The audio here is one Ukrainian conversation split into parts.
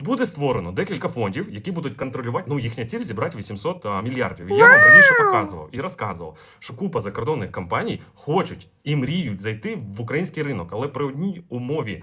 Буде створено декілька фондів, які будуть контролювати. Ну їхня ціль зібрати 800 а, мільярдів. Я вам раніше показував і розказував, що купа закордонних компаній хочуть і мріють зайти в український ринок, але при одній умові.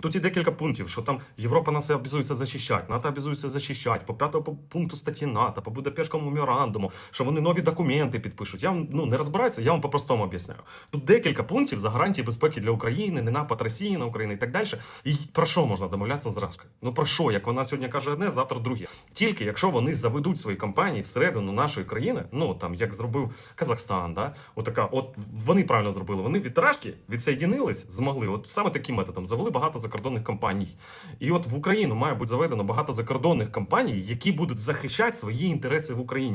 Тут є декілька пунктів, що там Європа нас обязується захищати, НАТО обязується захищати, по п'ятому пункту статті НАТО, по Будапештському меморандуму, що вони нові документи підпишуть. Я вам ну не розбирається, я вам по-простому об'ясняю. Тут декілька пунктів за гарантії безпеки для України, не напад Росії на Україну і так далі. І про що можна домовлятися з Раскою? Ну про що? Як вона сьогодні каже одне, завтра друге. Тільки якщо вони заведуть свої компанії всередину нашої країни, ну там як зробив Казахстан, да, отака, от вони правильно зробили. Вони від Рашки відсоєдинились, змогли. От саме таким методом завели багато закордонних компаній. І от в Україну має бути заведено багато закордонних компаній, які будуть захищати свої інтереси в Україні.